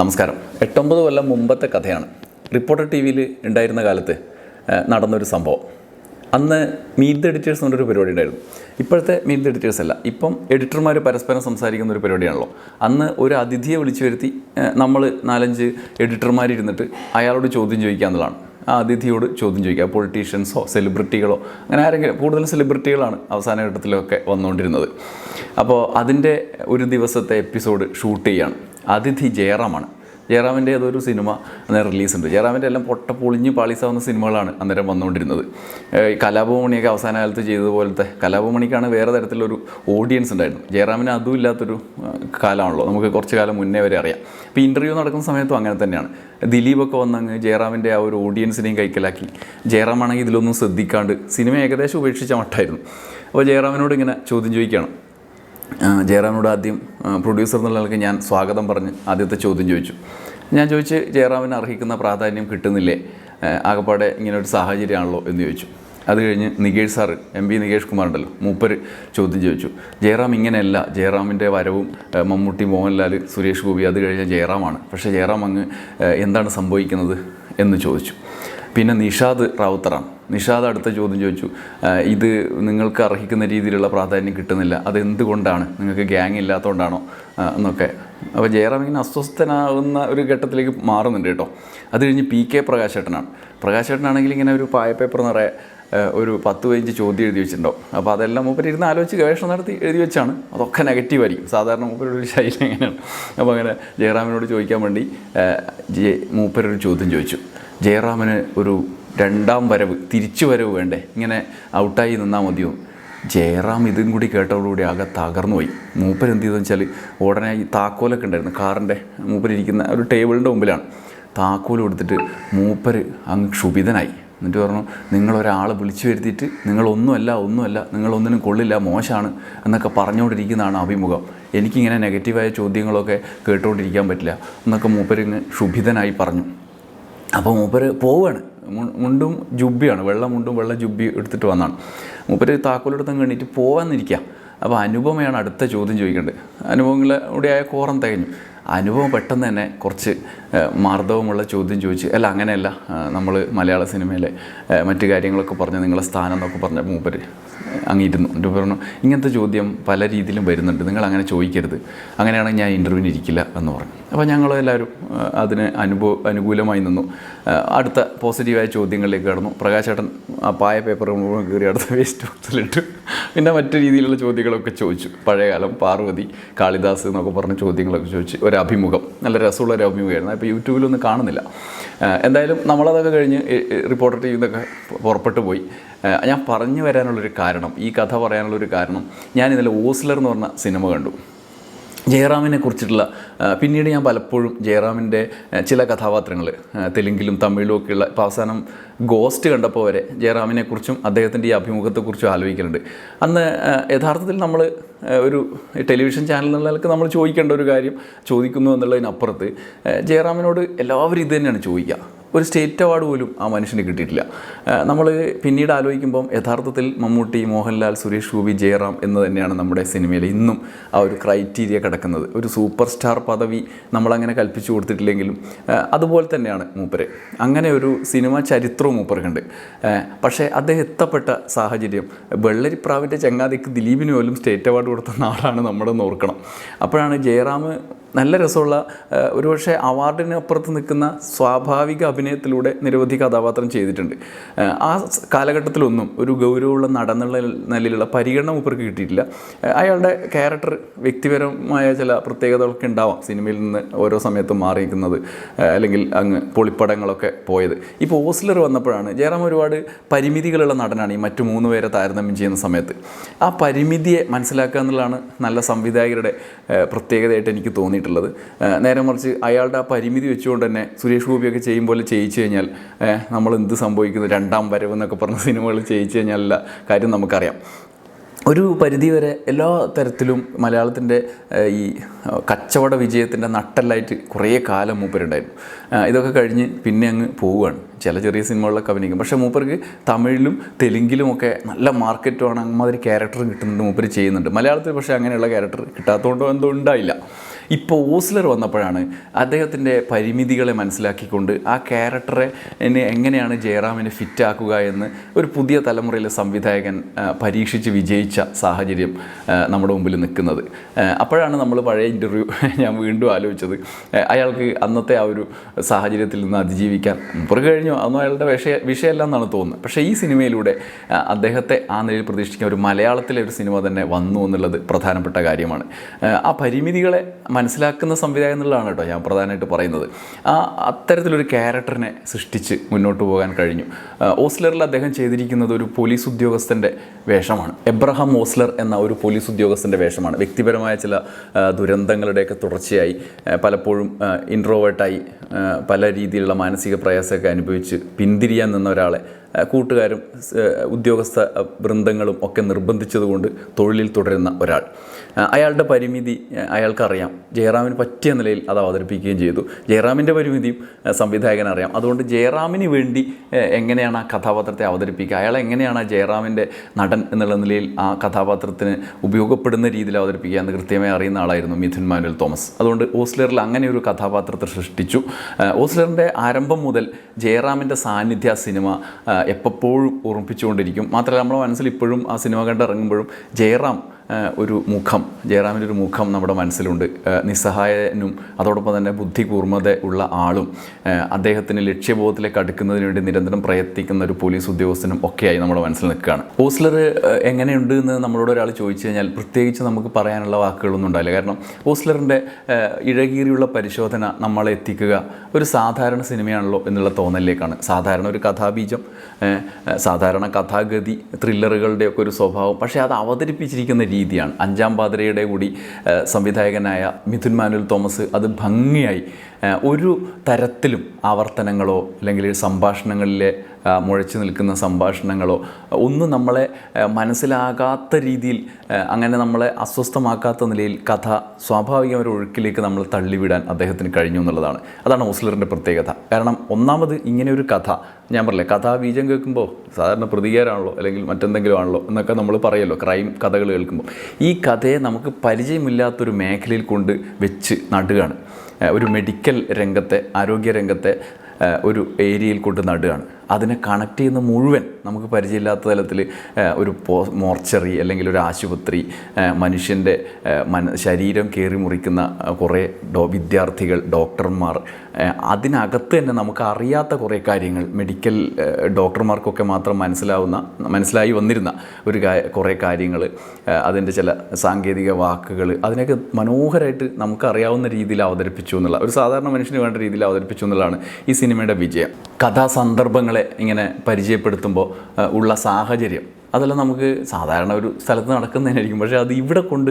നമസ്കാരം. എട്ടൊമ്പത് കൊല്ലം മുമ്പത്തെ കഥയാണ്. റിപ്പോർട്ടർ ടി വിയിൽ ഉണ്ടായിരുന്ന കാലത്ത് നടന്നൊരു സംഭവം. അന്ന് മീറ്റ് ദ എഡിറ്റേഴ്സ് എന്നൊരു പരിപാടി ഉണ്ടായിരുന്നു. ഇപ്പോഴത്തെ മീറ്റ് ദ എഡിറ്റേഴ്സ് അല്ല ഇപ്പം എഡിറ്റർമാർ പരസ്പരം സംസാരിക്കുന്ന ഒരു പരിപാടിയാണല്ലോ. അന്ന് ഒരു അതിഥിയെ വിളിച്ചു വരുത്തി നമ്മൾ നാലഞ്ച് എഡിറ്റർമാർ ഇരുന്നിട്ട് അയാളോട് ചോദ്യം ചോദിക്കുക എന്നുള്ളതാണ്. ആ അതിഥിയോട് ചോദ്യം ചോദിക്കുക പൊളിറ്റീഷ്യൻസോ സെലിബ്രിറ്റികളോ അങ്ങനെ ആരെങ്കിലും കൂടുതൽ സെലിബ്രിറ്റികളാണ് അവസാന ഘട്ടത്തിലൊക്കെ വന്നുകൊണ്ടിരുന്നത്. അപ്പോൾ അതിന്റെ ഒരു ദിവസത്തെ എപ്പിസോഡ് ഷൂട്ട് ചെയ്യാണ്. അതിഥി ജയറാമാണ്. ജയറാമിന്റെ ഏതൊരു സിനിമ അന്നേരം റിലീസുണ്ട്. ജയറാമിന്റെ എല്ലാം പൊട്ട പൊളിഞ്ഞ് പാളീസാവുന്ന സിനിമകളാണ് അന്നേരം വന്നുകൊണ്ടിരുന്നത്. കലാഭവമണിയൊക്കെ അവസാന കാലത്ത് ചെയ്തതുപോലത്തെ കലാഭവമണിക്കാണ് വേറെ തരത്തിലൊരു ഓഡിയൻസ് ഉണ്ടായിരുന്നു ജയറാമിന് അതും ഇല്ലാത്തൊരു കാലമാണല്ലോ. നമുക്ക് കുറച്ച് കാലം മുന്നേ വരെ അറിയാം. അപ്പോൾ ഇന്റർവ്യൂ നടക്കുന്ന സമയത്തും അങ്ങനെ തന്നെയാണ്. ദിലീപൊക്കെ വന്നങ്ങ് ജയറാമിന്റെ ആ ഒരു ഓഡിയൻസിനെയും കൈക്കലാക്കി. ജയറാമാണെങ്കിൽ ഇതിലൊന്നും ശ്രദ്ധിക്കാണ്ട് സിനിമ ഏകദേശം ഉപേക്ഷിച്ച മട്ടായിരുന്നു. അപ്പോൾ ജയറാമിനോട് ഇങ്ങനെ ചോദ്യം ചോദിക്കുകയാണ്. ജയറാമിനോട് ആദ്യം പ്രൊഡ്യൂസർ എന്നുള്ള നിലയ്ക്ക് ഞാൻ സ്വാഗതം പറഞ്ഞ് ആദ്യത്തെ ചോദ്യം ചോദിച്ചു. ഞാൻ ചോദിച്ച് ജയറാമിന് അർഹിക്കുന്ന പ്രാധാന്യം കിട്ടുന്നില്ലേ? ആകപ്പാടെ ഇങ്ങനെ ഒരു സാഹചര്യമാണല്ലോ എന്ന് ചോദിച്ചു. അത് കഴിഞ്ഞ് Nikesh sir M P Nikesh Kumar ഉണ്ടല്ലോ മൂപ്പര് ചോദ്യം ചോദിച്ചു. ജയറാം ഇങ്ങനെയല്ല ജയറാമിന്റെ വരവും മമ്മൂട്ടി മോഹൻലാൽ സുരേഷ് ഗോപി അത് കഴിഞ്ഞ ജയറാമാണ്. പക്ഷേ ജയറാം അങ്ങ് എന്താണ് സംഭവിക്കുന്നത് എന്ന് ചോദിച്ചു. പിന്നെ നിഷാദ് റാവുത്തറാണ് നിഷാദ് അടുത്ത ചോദ്യം ചോദിച്ചു ഇത് നിങ്ങൾക്ക് അർഹിക്കുന്ന രീതിയിലുള്ള പ്രാധാന്യം കിട്ടുന്നില്ല. അതെന്തുകൊണ്ടാണ്? നിങ്ങൾക്ക് ഗ്യാങ് ഇല്ലാത്തതുകൊണ്ടാണോ എന്നൊക്കെ. അപ്പോൾ ജയറാം ഇങ്ങനെ അസ്വസ്ഥനാകുന്ന ഒരു ഘട്ടത്തിലേക്ക് മാറുന്നുണ്ട് കേട്ടോ. അത് കഴിഞ്ഞ് പി കെ പ്രകാശേട്ടനാണ്. പ്രകാശേട്ടനാണെങ്കിൽ ഇങ്ങനെ ഒരു പായ പേപ്പർ നിറയെ ഒരു പത്ത് പതിനഞ്ച് ചോദ്യം എഴുതി വെച്ചിട്ടുണ്ടാവും. അപ്പോൾ അതെല്ലാം മൂപ്പർ ഇരുന്ന് ആലോചിച്ച് ഗവേഷണം നടത്തി എഴുതി വെച്ചാണ്. അതൊക്കെ നെഗറ്റീവ് ആയിരിക്കും. സാധാരണ മൂപ്പരുടെ ശൈലി എങ്ങനെയാണ് അപ്പോൾ അങ്ങനെ ജയറാമിനോട് ചോദിക്കാൻ വേണ്ടി മൂപ്പരൊരു ചോദ്യം ചോദിച്ചു. ജയറാമിന് ഒരു രണ്ടാം വരവ് തിരിച്ചു വരവ് വേണ്ടേ? ഇങ്ങനെ ഔട്ടായി നിന്നാൽ മതിയോ? ജയറാം ഇതും കൂടി കേട്ടതോടുകൂടി ആകെ തകർന്നു പോയി. മൂപ്പർ എന്ത് ചെയ്തെന്ന് വെച്ചാൽ ഉടനെ ഈ താക്കോലൊക്കെ ഉണ്ടായിരുന്നു. കാറിന്റെ മൂപ്പരിരിക്കുന്ന ഒരു ടേബിളിന്റെ മുമ്പിലാണ്. താക്കോൽ കൊടുത്തിട്ട് മൂപ്പർ അങ്ങ് ക്ഷുഭിതനായി. എന്നിട്ട് പറഞ്ഞു നിങ്ങളൊരാളെ വിളിച്ചു വരുത്തിയിട്ട് നിങ്ങളൊന്നുമല്ല ഒന്നുമല്ല നിങ്ങളൊന്നിനും കൊള്ളില്ല മോശമാണ് എന്നൊക്കെ പറഞ്ഞുകൊണ്ടിരിക്കുന്നതാണ് അഭിമുഖം. എനിക്കിങ്ങനെ നെഗറ്റീവായ ചോദ്യങ്ങളൊക്കെ കേട്ടുകൊണ്ടിരിക്കാൻ പറ്റില്ല എന്നൊക്കെ മൂപ്പരിങ്ങ് ക്ഷുഭിതനായി പറഞ്ഞു. അപ്പോൾ മൂപ്പര് പോവുകയാണ് മുണ്ടും ജുബിയാണ്. വെള്ള മുണ്ടും വെള്ള ജുബി എടുത്തിട്ട് വന്നാണ്. മൂപ്പര് താക്കോലെടുത്തം കണ്ടിട്ട് പോകാമെന്നിരിക്കുക അപ്പോൾ അനുപമയാണ് അടുത്ത ചോദ്യം ചോദിക്കേണ്ടത്. അനുപമങ്ങളുടെ ആയ കോറം തികഞ്ഞു. അനുഭവം പെട്ടെന്ന് തന്നെ കുറച്ച് മാർദ്ദവമുള്ള ചോദ്യം ചോദിച്ച് അല്ല അങ്ങനെയല്ല നമ്മൾ മലയാള സിനിമയിലെ മറ്റു കാര്യങ്ങളൊക്കെ പറഞ്ഞ് നിങ്ങളെ സ്ഥാനം എന്നൊക്കെ പറഞ്ഞ മൂപ്പര് അങ്ങിരുന്നു എന്റെ പറഞ്ഞു ഇങ്ങനത്തെ ചോദ്യം പല രീതിയിലും വരുന്നുണ്ട് നിങ്ങൾ അങ്ങനെ ചോദിക്കരുത്. അങ്ങനെയാണെങ്കിൽ ഞാൻ ഇന്റർവ്യൂവിന് ഇരിക്കില്ല എന്ന് പറഞ്ഞു. അപ്പോൾ ഞങ്ങളെല്ലാവരും അതിന് അനുഭവ അനുകൂലമായി നിന്നു. അടുത്ത പോസിറ്റീവായ ചോദ്യങ്ങളിലേക്ക് കടന്നു. പ്രകാശേട്ടൻ ആ പായ പേപ്പർ മുഴുവൻ കയറി അടുത്ത വേസ്റ്റ് ബോക്സിലിട്ട് പിന്നെ മറ്റു രീതിയിലുള്ള ചോദ്യങ്ങളൊക്കെ ചോദിച്ചു. പഴയകാലം പാർവതി കാളിദാസ് എന്നൊക്കെ പറഞ്ഞ ചോദ്യങ്ങളൊക്കെ ചോദിച്ച്. ഒരു അഭിമുഖം നല്ല രസമുള്ള ഒരു അഭിമുഖമായിരുന്നു അപ്പോൾ യൂട്യൂബിലൊന്നും കാണുന്നില്ല. എന്തായാലും നമ്മളതൊക്കെ കഴിഞ്ഞ് റിപ്പോർട്ടർ ചെയ്യുന്നതൊക്കെ പുറപ്പെട്ടു പോയി. ഞാൻ പറഞ്ഞു വരാനുള്ളൊരു കാരണം ഈ കഥ പറയാനുള്ളൊരു കാരണം ഞാൻ ഇന്നലെ ഓസ്ലർ എന്ന് പറഞ്ഞ സിനിമ കണ്ടു. ജയറാമിനെ കുറിച്ചിട്ടുള്ള പിന്നീട് ഞാൻ പലപ്പോഴും ജയറാമിന്റെ ചില കഥാപാത്രങ്ങൾ തെലുങ്കിലും തമിഴിലും ഒക്കെയുള്ള ഇപ്പോൾ അവസാനം ഗോസ്റ്റ് കണ്ടപ്പോൾ വരെ ജയറാമിനെക്കുറിച്ചും അദ്ദേഹത്തിന്റെ ഈ അഭിമുഖത്തെക്കുറിച്ചും ആലോചിക്കുന്നുണ്ട് അന്ന് യഥാർത്ഥത്തിൽ നമ്മൾ ഒരു ടെലിവിഷൻ ചാനൽ എന്നുള്ള നിലയ്ക്ക് നമ്മൾ ചോദിക്കേണ്ട ഒരു കാര്യം ചോദിക്കുന്നു എന്നുള്ളതിനപ്പുറത്ത് ജയറാമിനോട് എല്ലാവരും ഇത് തന്നെയാണ് ചോദിക്കുക. ഒരു സ്റ്റേറ്റ് അവാർഡ് പോലും ആ മനുഷ്യന് കിട്ടിയിട്ടില്ല. നമ്മൾ പിന്നീട് ആലോചിക്കുമ്പം യഥാർത്ഥത്തിൽ മമ്മൂട്ടി മോഹൻലാൽ സുരേഷ് ഗോപി ജയറാം എന്ന് തന്നെയാണ് നമ്മുടെ സിനിമയിൽ ഇന്നും ആ ഒരു ക്രൈറ്റീരിയ കിടക്കുന്നത്. ഒരു സൂപ്പർ സ്റ്റാർ പദവി നമ്മളങ്ങനെ കൽപ്പിച്ചു കൊടുത്തിട്ടില്ലെങ്കിലും അതുപോലെ തന്നെയാണ് മൂപ്പര്. അങ്ങനെ ഒരു സിനിമ ചരിത്രവും മൂപ്പർക്കുണ്ട്. പക്ഷേ അദ്ദേഹം എത്തപ്പെട്ട സാഹചര്യം വെള്ളരിപ്രാവിന്റെ ചങ്ങാതിക്ക് ദിലീപിന് പോലും സ്റ്റേറ്റ് അവാർഡ് കൊടുത്ത നാളാണ് നമ്മളെന്ന് ഓർക്കണം. അപ്പോഴാണ് ജയറാം നല്ല രസമുള്ള ഒരുപക്ഷെ അവാർഡിനപ്പുറത്ത് നിൽക്കുന്ന സ്വാഭാവിക അഭിനയത്തിലൂടെ നിരവധി കഥാപാത്രം ചെയ്തിട്ടുണ്ട്. ആ, കാലഘട്ടത്തിലൊന്നും ഒരു ഗൗരവമുള്ള നടന്നുള്ള നിലയിലുള്ള പരിഗണന മൂപ്പർക്ക് കിട്ടിയിട്ടില്ല. അയാളുടെ ക്യാരക്ടർ വ്യക്തിപരമായ ചില പ്രത്യേകതകളൊക്കെ ഉണ്ടാവാം. സിനിമയിൽ നിന്ന് ഓരോ സമയത്തും മാറിയിരിക്കുന്നത് അല്ലെങ്കിൽ അങ്ങ് പൊളിപ്പടങ്ങളൊക്കെ പോയത്. ഇപ്പോൾ ഓസ്ലർ വന്നപ്പോഴാണ് ജയറാം ഒരുപാട് പരിമിതികളുള്ള നടനാണ് ഈ മറ്റു മൂന്ന് പേരെ താരതമ്യം ചെയ്യുന്ന സമയത്ത്. ആ പരിമിതിയെ മനസ്സിലാക്കുക എന്നുള്ളതാണ് നല്ല സംവിധായകരുടെ പ്രത്യേകതയായിട്ട് എനിക്ക് തോന്നിയിട്ടുള്ളത്. ആ, നേരെ മറിച്ച് അയാളുടെ ആ പരിമിതി വെച്ചുകൊണ്ട് തന്നെ സുരേഷ് ഗോപിയൊക്കെ ചെയ്യും പോലെ ചെയ്യിച്ചു കഴിഞ്ഞാൽ നമ്മൾ എന്ത് സംഭവിക്കുന്നു? രണ്ടാം വരവ് എന്നൊക്കെ പറഞ്ഞ സിനിമകൾ ചെയ്യിച്ചു കഴിഞ്ഞാലുള്ള കാര്യം നമുക്കറിയാം. ഒരു പരിധിവരെ എല്ലാ തരത്തിലും മലയാളത്തിന്റെ ഈ കച്ചവട വിജയത്തിന്റെ നട്ടല്ലായിട്ട് കുറേ കാലം മൂപ്പരുണ്ടായിരുന്നു. ഇതൊക്കെ കഴിഞ്ഞ് പിന്നെ അങ്ങ് പോവുകയാണ്. ചില ചെറിയ സിനിമകളിലൊക്കെ അഭിനയിക്കും. പക്ഷേ മൂപ്പർക്ക് തമിഴിലും തെലുങ്കിലുമൊക്കെ നല്ല മാർക്കറ്റുമാണ്. അങ്ങമാതിരി ക്യാരക്ടർ കിട്ടുന്നുണ്ട് മൂപ്പർ ചെയ്യുന്നുണ്ട്. മലയാളത്തിൽ പക്ഷേ അങ്ങനെയുള്ള ക്യാരക്ടർ കിട്ടാത്തതുകൊണ്ടോ എന്തോ ഉണ്ടായില്ല. ഇപ്പോൾ ഓസ്ലർ വന്നപ്പോഴാണ് അദ്ദേഹത്തിന്റെ പരിമിതികളെ മനസ്സിലാക്കിക്കൊണ്ട് ആ ക്യാരക്ടറെ എന്നെ എങ്ങനെയാണ് ജയറാമിനെ ഫിറ്റാക്കുക എന്ന് ഒരു പുതിയ തലമുറയിലെ സംവിധായകൻ പരീക്ഷിച്ച് വിജയിച്ച സാഹചര്യം നമ്മുടെ മുമ്പിൽ നിൽക്കുന്നത്. അപ്പോഴാണ് നമ്മൾ പഴയ ഇന്റർവ്യൂ ഞാൻ വീണ്ടും ആലോചിച്ചത്. അയാൾക്ക് അന്നത്തെ ആ ഒരു സാഹചര്യത്തിൽ നിന്ന് അതിജീവിക്കാൻ പുറകെ കഴിഞ്ഞു. അന്ന് അയാളുടെ വിഷയ വിഷയമല്ല എന്നാണ് തോന്നുന്നത്. പക്ഷേ ഈ സിനിമയിലൂടെ അദ്ദേഹത്തെ ആ നിലയിൽ പ്രതീക്ഷിക്കുന്ന ഒരു മലയാളത്തിലെ ഒരു സിനിമ തന്നെ വന്നു എന്നുള്ളത് പ്രധാനപ്പെട്ട കാര്യമാണ്. ആ പരിമിതികളെ മനസ്സിലാക്കുന്ന സംവിധായകം എന്നുള്ളതാണ് കേട്ടോ ഞാൻ പ്രധാനമായിട്ട് പറയുന്നത്. ആ അത്തരത്തിലൊരു ക്യാരക്ടറിനെ സൃഷ്ടിച്ച് മുന്നോട്ട് പോകാൻ കഴിഞ്ഞു. ഓസ്ലറിൽ അദ്ദേഹം ചെയ്തിരിക്കുന്നത് ഒരു പോലീസ് ഉദ്യോഗസ്ഥന്റെ വേഷമാണ്. എബ്രഹാം ഓസ്ലർ എന്ന ഒരു പോലീസ് ഉദ്യോഗസ്ഥന്റെ വേഷമാണ്. വ്യക്തിപരമായ ചില ദുരന്തങ്ങളുടെയൊക്കെ തുടർച്ചയായി പലപ്പോഴും ഇൻട്രോവേർട്ടായി പല രീതിയിലുള്ള മാനസിക പ്രയാസമൊക്കെ അനുഭവിച്ച് പിന്തിരിയാൻ നിന്ന ഒരാളെ കൂട്ടുകാരും ഉദ്യോഗസ്ഥ വൃന്ദങ്ങളും ഒക്കെ നിർബന്ധിച്ചതുകൊണ്ട് തൊഴിലിൽ തുടരുന്ന ഒരാൾ. അയാളുടെ പരിമിതി അയാൾക്കറിയാം. ജയറാമിന് പറ്റിയ നിലയിൽ അത് അവതരിപ്പിക്കുകയും ചെയ്തു. ജയറാമിന്റെ പരിമിതിയും സംവിധായകൻ അറിയാം. അതുകൊണ്ട് ജയറാമിന് വേണ്ടി എങ്ങനെയാണ് ആ കഥാപാത്രത്തെ അവതരിപ്പിക്കുക? അയാൾ എങ്ങനെയാണ് ജയറാമിന്റെ നടൻ എന്നുള്ള നിലയിൽ ആ കഥാപാത്രത്തിന് ഉപയോഗപ്പെടുന്ന രീതിയിൽ അവതരിപ്പിക്കുക എന്ന് കൃത്യമായി അറിയുന്ന ആളായിരുന്നു മിഥുൻ മാനുവൽ തോമസ്. അതുകൊണ്ട് ഓസ്ലറിൽ അങ്ങനെ ഒരു കഥാപാത്രത്തെ സൃഷ്ടിച്ചു. ഓസ്ലറിന്റെ ആരംഭം മുതൽ ജയറാമിന്റെ സാന്നിധ്യ സിനിമ എപ്പോഴും ഓർമ്മിപ്പിച്ചുകൊണ്ടിരിക്കും. മാത്രമല്ല നമ്മുടെ മനസ്സിൽ ഇപ്പോഴും ആ സിനിമ കണ്ടിറങ്ങുമ്പോഴും ജയറാം ഒരു മുഖം ജയറാമിന്റെ ഒരു മുഖം നമ്മുടെ മനസ്സിലുണ്ട്. നിസ്സഹായനും അതോടൊപ്പം തന്നെ ബുദ്ധി കൂർമ്മത ഉള്ള ആളും അദ്ദേഹത്തിന് ലക്ഷ്യബോധത്തിലേക്ക് അടുക്കുന്നതിന് വേണ്ടി നിരന്തരം പ്രയത്നിക്കുന്ന ഒരു പോലീസ് ഉദ്യോഗസ്ഥനും ഒക്കെയായി നമ്മുടെ മനസ്സിൽ നിൽക്കുകയാണ്. ഓസ്ലർ എങ്ങനെയുണ്ട് എന്ന് നമ്മളോട് ഒരാൾ ചോദിച്ചു കഴിഞ്ഞാൽ പ്രത്യേകിച്ച് നമുക്ക് പറയാനുള്ള വാക്കുകളൊന്നും ഉണ്ടായില്ല കാരണം ഓസ്ലറിന്റെ ഇഴകീറിയുള്ള പരിശോധന നമ്മളെ എത്തിക്കുക ഒരു സാധാരണ സിനിമയാണല്ലോ എന്നുള്ള തോന്നലിലേക്കാണ്. സാധാരണ ഒരു കഥാബീജം സാധാരണ കഥാഗതി ത്രില്ലറുകളുടെയൊക്കെ ഒരു സ്വഭാവം. പക്ഷേ അത് അവതരിപ്പിച്ചിരിക്കുന്ന രീതിയാണ്. അഞ്ചാം പാതിരയുടെ കൂടി സംവിധായകനായ മിഥുൻ മാനുവൽ തോമസ് അത് ഭംഗിയായി ഒരു തരത്തിലും ആവർത്തനങ്ങളോ അല്ലെങ്കിൽ സംഭാഷണങ്ങളിലെ മുഴച്ചു നിൽക്കുന്ന സംഭാഷണങ്ങളോ ഒന്നും നമ്മളെ മനസ്സിലാകാത്ത രീതിയിൽ അങ്ങനെ നമ്മളെ അസ്വസ്ഥമാക്കാത്ത നിലയിൽ കഥ സ്വാഭാവിക ഒരു ഒഴുക്കിലേക്ക് നമ്മൾ തള്ളിവിടാൻ അദ്ദേഹത്തിന് കഴിഞ്ഞു എന്നുള്ളതാണ്. അതാണ് ഓസ്ലറിന്റെ പ്രത്യേകത. കാരണം ഒന്നാമത് ഇങ്ങനെ ഒരു കഥ ഞാൻ പറഞ്ഞില്ലേ കഥാ ബീജം കേൾക്കുമ്പോൾ സാധാരണ പ്രതികാരമാണല്ലോ അല്ലെങ്കിൽ മറ്റെന്തെങ്കിലും ആണല്ലോ എന്നൊക്കെ നമ്മൾ പറയല്ലോ ക്രൈം കഥകൾ കേൾക്കുമ്പോൾ. ഈ കഥയെ നമുക്ക് പരിചയമില്ലാത്തൊരു മേഖലയിൽ കൊണ്ട് വെച്ച് നടുകയാണ്. ഒരു മെഡിക്കൽ രംഗത്തെ ആരോഗ്യ രംഗത്തെ ഒരു ഏരിയയിൽ കൊണ്ട് നടുകയാണ്. അതിനെ കണക്ട് ചെയ്യുന്ന മുഴുവൻ നമുക്ക് പരിചയമില്ലാത്ത തലത്തിൽ ഒരു പോ മോർച്ചറി അല്ലെങ്കിൽ ഒരു ആശുപത്രി മനുഷ്യന്റെ മന ശരീരം കയറി മുറിക്കുന്ന കുറേ ഡോ വിദ്യാർത്ഥികൾ ഡോക്ടർമാർ അതിനകത്ത് തന്നെ നമുക്ക് അറിയാത്ത കുറേ കാര്യങ്ങൾ മെഡിക്കൽ ഡോക്ടർമാർക്കൊക്കെ മാത്രം മനസ്സിലാവുന്ന മനസ്സിലായി വന്നിരുന്ന ഒരു കുറേ കാര്യങ്ങൾ അതിന്റെ ചില സാങ്കേതിക വാക്കുകൾ അതിനൊക്കെ മനോഹരമായിട്ട് നമുക്കറിയാവുന്ന രീതിയിൽ അവതരിപ്പിച്ചു എന്നുള്ള ഒരു സാധാരണ മനുഷ്യന് വേണ്ട രീതിയിൽ അവതരിപ്പിച്ചു എന്നുള്ളതാണ് ഈ സിനിമയുടെ വിജയം. കഥാസന്ദർഭങ്ങളെ ഇങ്ങനെ പരിചയപ്പെടുത്തുമ്പോൾ ഉള്ള സാഹചര്യം. അതെല്ലാം നമുക്ക് സാധാരണ ഒരു സ്ഥലത്ത് നടക്കുന്നതിനായിരിക്കും. പക്ഷേ അത് ഇവിടെ കൊണ്ട്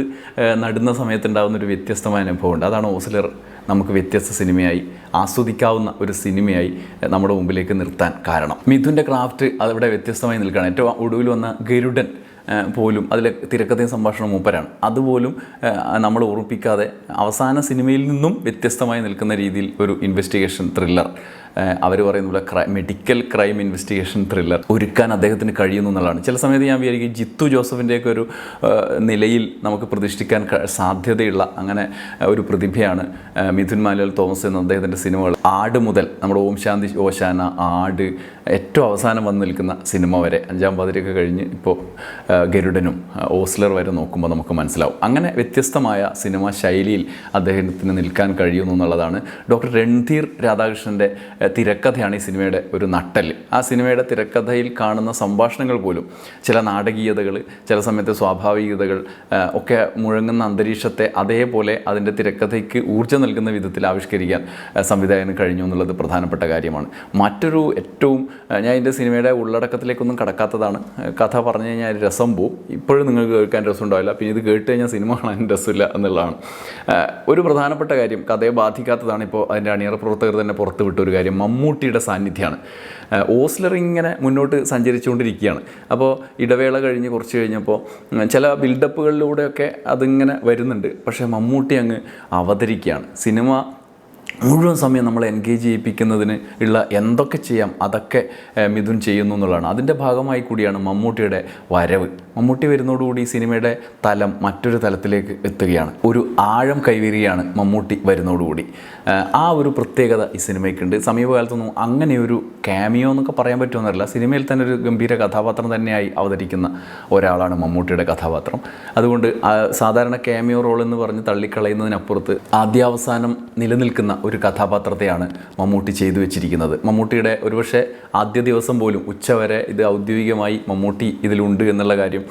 നടുന്ന സമയത്തുണ്ടാകുന്ന ഒരു വ്യത്യസ്തമായ അനുഭവമുണ്ട്. അതാണ് ഓസ്ലർ നമുക്ക് വ്യത്യസ്ത സിനിമയായി ആസ്വദിക്കാവുന്ന ഒരു സിനിമയായി നമ്മുടെ മുമ്പിലേക്ക് നിർത്താൻ കാരണം. മിഥുന്റെ ക്രാഫ്റ്റ് അതിവിടെ വ്യത്യസ്തമായി നിൽക്കുകയാണ്. ഏറ്റവും ഒടുവിൽ വന്ന ഗരുഡൻ പോലും അതിലെ തിരക്കഥയും സംഭാഷണം മൂപ്പരാണ്. അതുപോലും നമ്മൾ ഓർമ്മിപ്പിക്കാതെ അവസാന സിനിമയിൽ നിന്നും വ്യത്യസ്തമായി നിൽക്കുന്ന രീതിയിൽ ഒരു ഇൻവെസ്റ്റിഗേഷൻ ത്രില്ലർ അവർ പറയുന്ന പോലെ cry medical crime investigation thriller ഒരുക്കാൻ അദ്ദേഹത്തിന് കഴിയുന്നു എന്നുള്ളതാണ്. ചില സമയത്ത് ഞാൻ വിചാരിക്കും ജിത്തു ജോസഫിന്റെയൊക്കെ ഒരു നിലയിൽ നമുക്ക് പ്രതിഷ്ഠിക്കാൻ സാധ്യതയുള്ള അങ്ങനെ ഒരു പ്രതിഭയാണ് മിഥുൻ മാലുവൽ തോമസ് എന്ന അദ്ദേഹത്തിന്റെ സിനിമകൾ. ആട് മുതൽ നമ്മുടെ ഓം ശാന്തി ഓശാന ആട് ഏറ്റവും അവസാനം വന്ന് നിൽക്കുന്ന സിനിമ വരെ അഞ്ചാം പാതിരയൊക്കെ കഴിഞ്ഞ് ഇപ്പോൾ ഗരുഡനും ഓസ്ലർ വരെ നോക്കുമ്പോൾ നമുക്ക് മനസ്സിലാവും. അങ്ങനെ വ്യത്യസ്തമായ സിനിമാ ശൈലിയിൽ അദ്ദേഹത്തിന് നിൽക്കാൻ കഴിയുന്നു എന്നുള്ളതാണ്. ഡോക്ടർ രൺധീർ രാധാകൃഷ്ണന്റെ തിരക്കഥയാണ് ഈ സിനിമയുടെ ഒരു നട്ടൽ ആ സിനിമയുടെ തിരക്കഥയിൽ കാണുന്ന സംഭാഷണങ്ങൾ പോലും ചില നാടകീയതകൾ ചില സമയത്ത് സ്വാഭാവികതകൾ ഒക്കെ മുഴങ്ങുന്ന അന്തരീക്ഷത്തെ അതേപോലെ അതിന്റെ തിരക്കഥയ്ക്ക് ഊർജം നൽകുന്ന വിധത്തിൽ ആവിഷ്കരിക്കാൻ സംവിധായകന് കഴിഞ്ഞു എന്നുള്ളത് പ്രധാനപ്പെട്ട കാര്യമാണ്. മറ്റൊരു ഏറ്റവും ഞാൻ എന്റെ സിനിമയുടെ ഉള്ളടക്കത്തിലേക്കൊന്നും കടക്കാത്തതാണ്. കഥ പറഞ്ഞു കഴിഞ്ഞാൽ രസം പോവും. ഇപ്പോഴും നിങ്ങൾക്ക് കേൾക്കാൻ രസം ഉണ്ടാവില്ല. പിന്നെ ഇത് കേട്ട് കഴിഞ്ഞാൽ സിനിമ കാണാൻ രസമില്ല എന്നുള്ളതാണ്. ഒരു പ്രധാനപ്പെട്ട കാര്യം കഥയെ ബാധിക്കാത്തതാണ് ഇപ്പോൾ അതിന്റെ അണിയറ പ്രവർത്തകർ തന്നെ പുറത്തുവിട്ടൊരു കാര്യം. മമ്മൂട്ടിയുടെ സാന്നിധ്യമാണ്. ഓസ്ലർ ഇങ്ങനെ മുന്നോട്ട് സഞ്ചരിച്ചുകൊണ്ടിരിക്കുകയാണ്. അപ്പോൾ ഇടവേള കഴിഞ്ഞ് കുറച്ച് കഴിഞ്ഞപ്പോൾ ചില ബിൽഡപ്പുകളിലൂടെയൊക്കെ അതിങ്ങനെ വരുന്നുണ്ട്. പക്ഷേ മമ്മൂട്ടി അങ്ങ് അവതരിക്കുകയാണ്. സിനിമ മുഴുവൻ സമയം നമ്മൾ എൻഗേജ് ചെയ്യിപ്പിക്കുന്നതിന് ഉള്ള എന്തൊക്കെ ചെയ്യാം അതൊക്കെ മിഥുൻ ചെയ്യുന്നു എന്നുള്ളതാണ്. അതിന്റെ ഭാഗമായി കൂടിയാണ് മമ്മൂട്ടിയുടെ വരവ്. മമ്മൂട്ടി വരുന്നതോടുകൂടി സിനിമയുടെ തലം മറ്റൊരു തലത്തിലേക്ക് എത്തുകയാണ്. ഒരു ആഴം കൈവരികയാണ് മമ്മൂട്ടി വരുന്നതോടുകൂടി. ആ ഒരു പ്രത്യേകത ഈ സിനിമയ്ക്കുണ്ട്. സമീപകാലത്തൊന്നും അങ്ങനെ ഒരു ക്യാമിയോ എന്നൊക്കെ പറയാൻ പറ്റുമെന്നറിയില്ല സിനിമയിൽ തന്നെ ഒരു ഗംഭീര കഥാപാത്രം തന്നെയായി അവതരിക്കുന്ന ഒരാളാണ് മമ്മൂട്ടിയുടെ കഥാപാത്രം. അതുകൊണ്ട് സാധാരണ ക്യാമിയോ റോൾ എന്ന് പറഞ്ഞ് തള്ളിക്കളയുന്നതിനപ്പുറത്ത് ആദ്യാവസാനം നിലനിൽക്കുന്ന ഒരു കഥാപാത്രത്തെയാണ് മമ്മൂട്ടി ചെയ്തു വെച്ചിരിക്കുന്നത്. മമ്മൂട്ടിയുടെ ഒരുപക്ഷെ ആദ്യ ദിവസം പോലും ഉച്ചവരെ ഇത് ഔദ്യോഗികമായി മമ്മൂട്ടി ഇതിലുണ്ട് എന്നുള്ള കാര്യം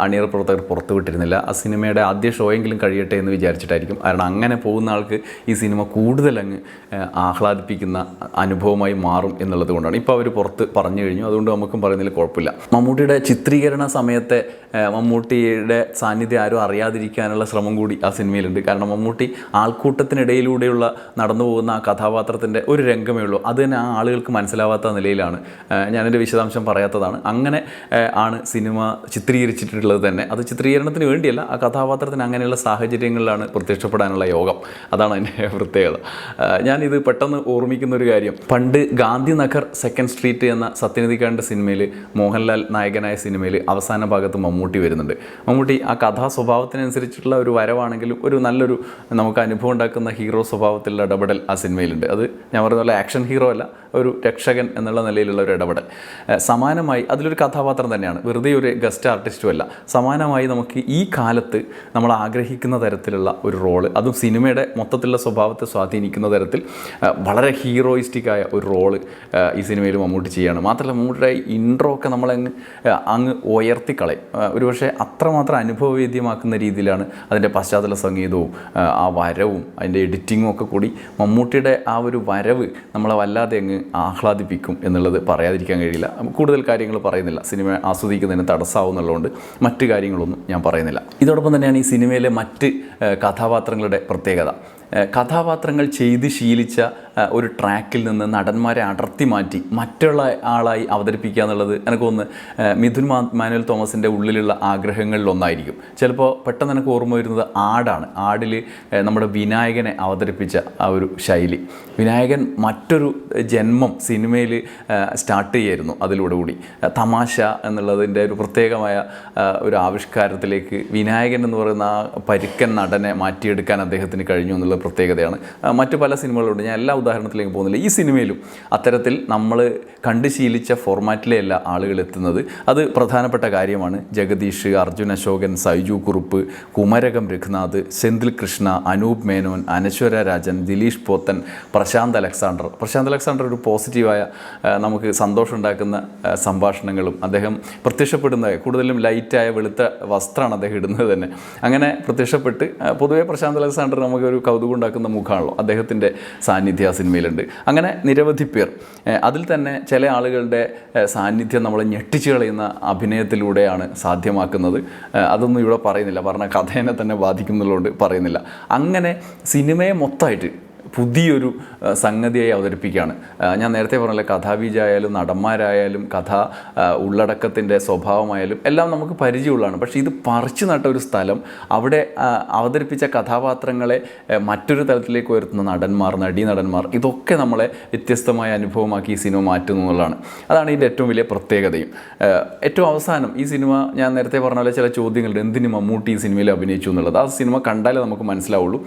അണിയറ പ്രവർത്തകർ പുറത്തുവിട്ടിരുന്നില്ല. ആ സിനിമയുടെ ആദ്യ ഷോയെങ്കിലും കഴിയട്ടെ എന്ന് വിചാരിച്ചിട്ടായിരിക്കും. കാരണം അങ്ങനെ പോകുന്ന ആൾക്ക് ഈ സിനിമ കൂടുതൽ അങ്ങ് ആഹ്ലാദിപ്പിക്കുന്ന അനുഭവമായി മാറും എന്നുള്ളത് കൊണ്ടാണ്. ഇപ്പോൾ അവർ പുറത്ത് പറഞ്ഞു കഴിഞ്ഞു. അതുകൊണ്ട് നമുക്കും പറയുന്നതിൽ കുഴപ്പമില്ല. മമ്മൂട്ടിയുടെ ചിത്രീകരണ സമയത്തെ മമ്മൂട്ടിയുടെ സാന്നിധ്യം ആരും അറിയാതിരിക്കാനുള്ള ശ്രമം കൂടി ആ സിനിമയിലുണ്ട്. കാരണം മമ്മൂട്ടി ആൾക്കൂട്ടത്തിനിടയിലൂടെയുള്ള നടന്നു പോകുന്ന ആ കഥാപാത്രത്തിന്റെ ഒരു രംഗമേ ഉള്ളൂ. അത് തന്നെ ആ ആളുകൾക്ക് മനസ്സിലാവാത്ത നിലയിലാണ്. ഞാനൊരു വിശദാംശം പറയാത്തതാണ്. അങ്ങനെ ആണ് സിനിമ ചിത്രീകരിച്ചിട്ടുള്ളത് തന്നെ. അത് ചിത്രീകരണത്തിന് വേണ്ടിയല്ല ആ കഥാപാത്രത്തിന് അങ്ങനെയുള്ള സാഹചര്യങ്ങളിലാണ് പ്രത്യക്ഷപ്പെടാനുള്ള യോഗം. അതാണ് അതിന്റെ പ്രത്യേകത. ഞാനിത് പെട്ടെന്ന് ഓർമ്മിക്കുന്ന ഒരു കാര്യം. പണ്ട് ഗാന്ധിനഗർ സെക്കൻഡ് സ്ട്രീറ്റ് എന്ന സത്യനിധിക്കാരന്റെ സിനിമയിൽ മോഹൻലാൽ നായകനായ സിനിമയിൽ അവസാന ഭാഗത്ത് മമ്മൂട്ടി വരുന്നുണ്ട്. മമ്മൂട്ടി ആ കഥാ സ്വഭാവത്തിനനുസരിച്ചിട്ടുള്ള ഒരു വരവാണെങ്കിലും ഒരു നല്ലൊരു നമുക്ക് അനുഭവം ഉണ്ടാക്കുന്ന ഹീറോ സ്വഭാവത്തിലുള്ള ഇടപെടൽ ആ സിനിമയിലുണ്ട്. അത് ഞാൻ പറഞ്ഞ പോലെ ആക്ഷൻ ഹീറോ അല്ല. ഒരു രക്ഷകൻ എന്നുള്ള നിലയിലുള്ള ഒരു ഇടപെടൽ. സമാനമായി അതിലൊരു കഥാപാത്രം തന്നെയാണ്. വെറുതെ ഒരു ഗസ്റ്റ് ആർട്ടിസ്റ്റും അല്ല. സമാനമായി നമുക്ക് ഈ കാലത്ത് നമ്മൾ ആഗ്രഹിക്കുന്ന തരത്തിലുള്ള ഒരു റോൾ അതും സിനിമയുടെ മൊത്തത്തിലുള്ള സ്വഭാവത്തെ സ്വാധീനിക്കുന്ന തരത്തിൽ വളരെ ഹീറോയിസ്റ്റിക്കായ ഒരു റോൾ ഈ സിനിമയിൽ മമ്മൂട്ടി ചെയ്യുകയാണ് മാത്രമല്ല മമ്മൂട്ടിയുടെ ഇൻട്രോ ഒക്കെ നമ്മളങ്ങ് അങ്ങ് ഉയർത്തിക്കളയും. ഒരുപക്ഷെ അത്രമാത്രം അനുഭവവേദ്യമാക്കുന്ന രീതിയിലാണ് അതിന്റെ പശ്ചാത്തല സംഗീതവും ആ വരവും അതിന്റെ എഡിറ്റിങ്ങും ഒക്കെ കൂടി മമ്മൂട്ടിയുടെ ആ ഒരു വരവ് നമ്മളെ വല്ലാതെ അങ്ങ് ആഹ്ലാദിപ്പിക്കും എന്നുള്ളത് പറയാതിരിക്കാൻ കഴിയില്ല. കൂടുതൽ കാര്യങ്ങൾ പറയുന്നില്ല. സിനിമ ആസ്വദിക്കുന്നതിന് തടസ്സമാവുന്നുള്ളതുകൊണ്ട് മറ്റ് കാര്യങ്ങളൊന്നും ഞാൻ പറയുന്നില്ല. ഇതോടൊപ്പം തന്നെയാണ് ഈ സിനിമയിലെ മറ്റ് കഥാപാത്രങ്ങളുടെ പ്രത്യേകത. കഥാപാത്രങ്ങൾ ചെയ്ത് ശീലിച്ച ഒരു ട്രാക്കിൽ നിന്ന് നടന്മാരെ അടർത്തി മാറ്റി മറ്റുള്ള ആളായി അവതരിപ്പിക്കുക എന്നുള്ളത് എനിക്ക് തോന്നുന്നു മിഥുൻ മാനുവൽ തോമസിന്റെ ഉള്ളിലുള്ള ആഗ്രഹങ്ങളിൽ ഒന്നായിരിക്കും. ചിലപ്പോൾ പെട്ടെന്ന് എനിക്ക് ഓർമ്മ വരുന്നത് ആടാണ്. ആടിൽ നമ്മുടെ വിനായകനെ അവതരിപ്പിച്ച ആ ഒരു ശൈലി. വിനായകൻ മറ്റൊരു ജന്മം സിനിമയിൽ സ്റ്റാർട്ട് ചെയ്യായിരുന്നു അതിലൂടെ കൂടി. തമാശ എന്നുള്ളതിന്റെ ഒരു പ്രത്യേകമായ ഒരു ആവിഷ്കാരത്തിലേക്ക് വിനായകൻ എന്ന് പറയുന്ന ആ പരുക്കൻ നടനെ മാറ്റിയെടുക്കാൻ അദ്ദേഹത്തിന് കഴിഞ്ഞു എന്നുള്ള പ്രത്യേകതയാണ്. മറ്റു പല സിനിമകളുണ്ട്. ഞാൻ എല്ലാ ഉദാഹരണത്തിലേക്കും പോകുന്നില്ല. ഈ സിനിമയിലും അത്തരത്തിൽ നമ്മൾ കണ്ടു ശീലിച്ച ഫോർമാറ്റിലെയല്ല ആളുകൾ എത്തുന്നത്. അത് പ്രധാനപ്പെട്ട കാര്യമാണ്. ജഗദീഷ് അർജുൻ അശോകൻ സൈജു കുറുപ്പ് കുമരകം രഘുനാഥ് സെന്തിൽ കൃഷ്ണ അനൂപ് മേനോൻ അനശ്വര രാജൻ ദിലീഷ് പോത്തൻ പ്രശാന്ത് അലക്സാണ്ടർ. പ്രശാന്ത് അലക്സാണ്ടർ ഒരു പോസിറ്റീവായ നമുക്ക് സന്തോഷമുണ്ടാക്കുന്ന സംഭാഷണങ്ങളും അദ്ദേഹം പ്രത്യക്ഷപ്പെടുന്ന കൂടുതലും ലൈറ്റായ വെളുത്ത വസ്ത്രമാണ് അദ്ദേഹം ഇടുന്നത് തന്നെ. അങ്ങനെ പ്രത്യക്ഷപ്പെട്ട് പൊതുവേ പ്രശാന്ത് അലക്സാണ്ടർ നമുക്ക് ഒരു കൗതുകം ഉണ്ടാക്കുന്ന മുഖമാണല്ലോ അദ്ദേഹത്തിന്റെ സാന്നിധ്യം സിനിമയിലുണ്ട്. അങ്ങനെ നിരവധി പേർ. അതിൽ തന്നെ ചില ആളുകളുടെ സാന്നിധ്യം നമ്മളെ ഞെട്ടിച്ചു കളയുന്ന അഭിനയത്തിലൂടെയാണ് സാധ്യമാക്കുന്നത്. അതൊന്നും ഇവിടെ പറയുന്നില്ല. പറഞ്ഞ കഥേനെ തന്നെ ബാധിക്കുന്നുള്ളതുകൊണ്ട് പറയുന്നില്ല. അങ്ങനെ സിനിമയെ മൊത്തമായിട്ട് പുതിയൊരു സംഗതിയായി അവതരിപ്പിക്കുകയാണ്. ഞാൻ നേരത്തെ പറഞ്ഞ കഥാബീജായാലും നടന്മാരായാലും കഥ ഉള്ളടക്കത്തിന്റെ സ്വഭാവമായാലും എല്ലാം നമുക്ക് പരിചയമുള്ളതാണ്. പക്ഷേ ഇത് പറിച്ചു നട്ട ഒരു സ്ഥലം അവിടെ അവതരിപ്പിച്ച കഥാപാത്രങ്ങളെ മറ്റൊരു തലത്തിലേക്ക് ഉയർത്തുന്ന നടന്മാർ നടീ നടന്മാർ ഇതൊക്കെ നമ്മളെ വ്യത്യസ്തമായ അനുഭവമാക്കി ഈ സിനിമ മാറ്റുന്നു എന്നുള്ളതാണ്. അതാണ് ഇതിന്റെ ഏറ്റവും വലിയ പ്രത്യേകതയും. ഏറ്റവും അവസാനം ഈ സിനിമ ഞാൻ നേരത്തെ പറഞ്ഞ പോലെ ചില ചോദ്യങ്ങളുണ്ട്. എന്തിനു മമ്മൂട്ടി ഈ സിനിമയിൽ അഭിനയിച്ചു എന്നുള്ളത്? ആ സിനിമ കണ്ടാലേ നമുക്ക് മനസ്സിലാവുള്ളൂ.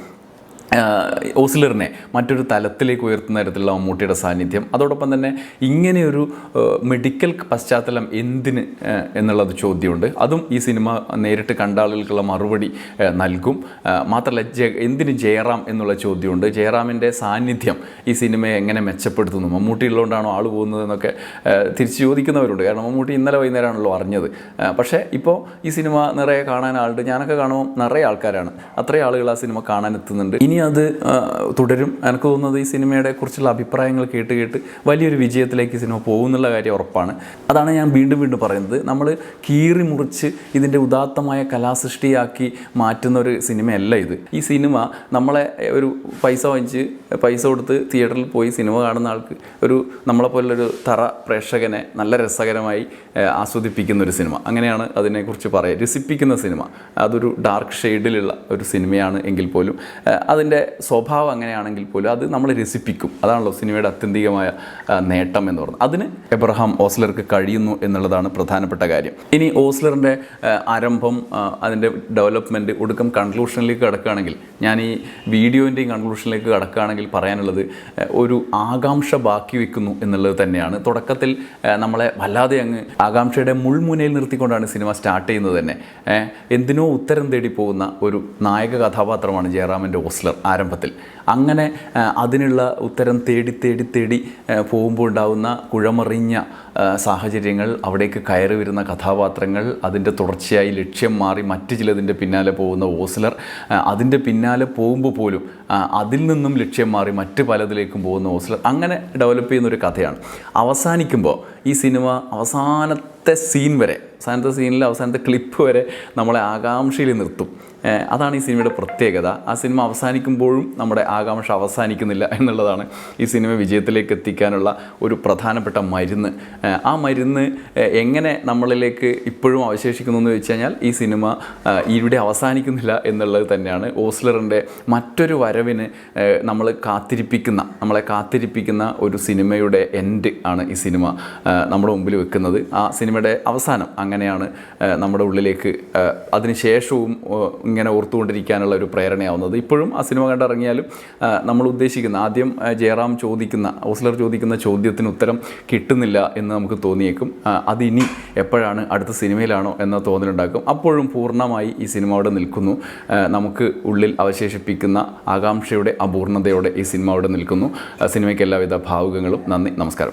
ഓസ്ലറിനെ മറ്റൊരു തലത്തിലേക്ക് ഉയർത്തുന്ന തരത്തിലുള്ള മമ്മൂട്ടിയുടെ സാന്നിധ്യം. അതോടൊപ്പം തന്നെ ഇങ്ങനെയൊരു മെഡിക്കൽ പശ്ചാത്തലം എന്തിന് എന്നുള്ളത് ചോദ്യമുണ്ട്. അതും ഈ സിനിമ നേരിട്ട് കണ്ട ആളുകൾക്കുള്ള മറുപടി നൽകും. മാത്രമല്ല ജെ എന്തിന് ജയറാം എന്നുള്ള ചോദ്യമുണ്ട്. ജയറാമിന്റെ സാന്നിധ്യം ഈ സിനിമയെ എങ്ങനെ മെച്ചപ്പെടുത്തുന്നു? മമ്മൂട്ടി ഉള്ളതുകൊണ്ടാണോ ആൾ പോകുന്നത് എന്നൊക്കെ തിരിച്ച് ചോദിക്കുന്നവരുണ്ട്. കാരണം മമ്മൂട്ടി ഇന്നലെ വൈകുന്നേരമാണല്ലോ അറിഞ്ഞത്. പക്ഷേ ഇപ്പോൾ ഈ സിനിമ നിറയെ കാണാൻ ആളുണ്ട്. ഞാനൊക്കെ കാണുമ്പോൾ നിറയെ ആൾക്കാരാണ്. അത്രയും ആളുകൾ ആ സിനിമ കാണാൻ എത്തുന്നുണ്ട്. ഇനി അത് തുടരും. എനിക്ക് തോന്നുന്നത് ഈ സിനിമയുടെ കുറിച്ചുള്ള അഭിപ്രായങ്ങൾ കേട്ട് കേട്ട് വലിയൊരു വിജയത്തിലേക്ക് സിനിമ പോകുന്നുള്ള കാര്യം ഉറപ്പാണ്. അതാണ് ഞാൻ വീണ്ടും വീണ്ടും പറയുന്നത്. നമ്മൾ കീറി മുറിച്ച് ഇതിന്റെ ഉദാത്തമായ കലാസൃഷ്ടിയാക്കി മാറ്റുന്ന ഒരു സിനിമയല്ല ഇത്. ഈ സിനിമ നമ്മളെ ഒരു പൈസ വാങ്ങിച്ച് പൈസ കൊടുത്ത് തിയേറ്ററിൽ പോയി സിനിമ കാണുന്ന ആൾക്ക് ഒരു നമ്മളെപ്പോലുള്ളൊരു തറ പ്രേക്ഷകനെ നല്ല രസകരമായി ആസ്വദിപ്പിക്കുന്ന ഒരു സിനിമ. അങ്ങനെയാണ് അതിനെക്കുറിച്ച് പറയുക രസിപ്പിക്കുന്ന സിനിമ. അതൊരു ഡാർക്ക് ഷെയ്ഡിലുള്ള ഒരു സിനിമയാണ് എങ്കിൽ പോലും. അതിന്റെ സ്വഭാവം അങ്ങനെയാണെങ്കിൽ പോലും അത് നമ്മൾ രസിപ്പിക്കും. അതാണല്ലോ സിനിമയുടെ അത്യന്തികമായ നേട്ടം എന്ന് പറയുന്നത്. അതിന് എബ്രഹാം ഓസ്ലർക്ക് കഴിയുന്നു എന്നുള്ളതാണ് പ്രധാനപ്പെട്ട കാര്യം. ഇനി ഓസ്ലറിന്റെ ആരംഭം അതിന്റെ ഡെവലപ്മെന്റ് ഒടുക്കം കൺക്ലൂഷനിലേക്ക് കിടക്കുകയാണെങ്കിൽ ഞാൻ ഈ വീഡിയോന്റെയും കൺക്ലൂഷനിലേക്ക് കിടക്കുകയാണെങ്കിൽ പറയാനുള്ളത് ഒരു ആകാംക്ഷ ബാക്കി വെക്കുന്നു എന്നുള്ളത് തന്നെയാണ്. തുടക്കത്തിൽ നമ്മളെ വല്ലാതെ അങ്ങ് ആകാംക്ഷയുടെ മുൾമുനയിൽ നിർത്തിക്കൊണ്ടാണ് സിനിമ സ്റ്റാർട്ട് ചെയ്യുന്നത് തന്നെ. എന്തിനോ ഉത്തരം തേടി പോകുന്ന ഒരു നായക കഥാപാത്രമാണ് ജയറാമിന്റെ ഓസ്ലർ. ആരംഭത്തിൽ. അങ്ങനെ അതിനുള്ള ഉത്തരം തേടി തേടി തേടി പോകുമ്പോൾ ഉണ്ടാകുന്ന കുഴമറിഞ്ഞ സാഹചര്യങ്ങൾ അവിടേക്ക് കയറി വരുന്ന കഥാപാത്രങ്ങൾ അതിന്റെ തുടർച്ചയായി ലക്ഷ്യം മാറി മറ്റു ചിലതിന്റെ പിന്നാലെ പോകുന്ന ഓസ്ലർ അതിന്റെ പിന്നാലെ പോകുമ്പോൾ പോലും അതിൽ നിന്നും ലക്ഷ്യം മാറി മറ്റ് പലതിലേക്കും പോകുന്ന ഓസ്ലർ അങ്ങനെ ഡെവലപ്പ് ചെയ്യുന്ന ഒരു കഥയാണ്. അവസാനിക്കുമ്പോൾ ഈ സിനിമ അവസാനത്തെ സീൻ വരെ അവസാനത്തെ സീനിൽ അവസാനത്തെ ക്ലിപ്പ് വരെ നമ്മളെ ആകാംക്ഷയിൽ നിർത്തും. അതാണ് ഈ സിനിമയുടെ പ്രത്യേകത. ആ സിനിമ അവസാനിക്കുമ്പോഴും നമ്മുടെ ആകാംക്ഷ അവസാനിക്കുന്നില്ല എന്നുള്ളതാണ് ഈ സിനിമ വിജയത്തിലേക്ക് എത്തിക്കാനുള്ള ഒരു പ്രധാനപ്പെട്ട മരുന്ന്. ആ മരുന്ന് എങ്ങനെ നമ്മളിലേക്ക് ഇപ്പോഴും അവശേഷിക്കുന്നു എന്ന് വെച്ച് കഴിഞ്ഞാൽ ഈ സിനിമ ഇവിടെ അവസാനിക്കുന്നില്ല എന്നുള്ളത് തന്നെയാണ്. ഓസ്ലറിന്റെ മറ്റൊരു വരവിന് നമ്മൾ കാത്തിരിപ്പിക്കുന്ന നമ്മളെ കാത്തിരിപ്പിക്കുന്ന ഒരു സിനിമയുടെ എൻഡ് ആണ് ഈ സിനിമ നമ്മുടെ മുമ്പിൽ വെക്കുന്നത്. ആ സിനിമയുടെ അവസാനം അങ്ങനെയാണ് നമ്മുടെ ഉള്ളിലേക്ക് അതിനുശേഷവും ഇങ്ങനെ ഓർത്തുകൊണ്ടിരിക്കാനുള്ള ഒരു പ്രേരണയാവുന്നത്. ഇപ്പോഴും ആ സിനിമ കണ്ടിറങ്ങിയാലും നമ്മൾ ഉദ്ദേശിക്കുന്ന ആദ്യം ജയറാം ചോദിക്കുന്ന ഓസ്ലർ ചോദിക്കുന്ന ചോദ്യത്തിന് ഉത്തരം കിട്ടുന്നില്ല എന്ന് നമുക്ക് തോന്നിയേക്കും. അതിനി എപ്പോഴാണ് അടുത്ത സിനിമയിലാണോ എന്ന തോന്നലുണ്ടാക്കും. അപ്പോഴും പൂർണമായി ഈ സിനിമ അവിടെ നിൽക്കുന്നു. നമുക്ക് ഉള്ളിൽ അവശേഷിപ്പിക്കുന്ന ആകാംക്ഷയുടെ അപൂർണതയോടെ ഈ സിനിമ അവിടെ നിൽക്കുന്നു. സിനിമയ്ക്ക് എല്ലാവിധ ഭാവുകങ്ങളും. നന്ദി. നമസ്കാരം.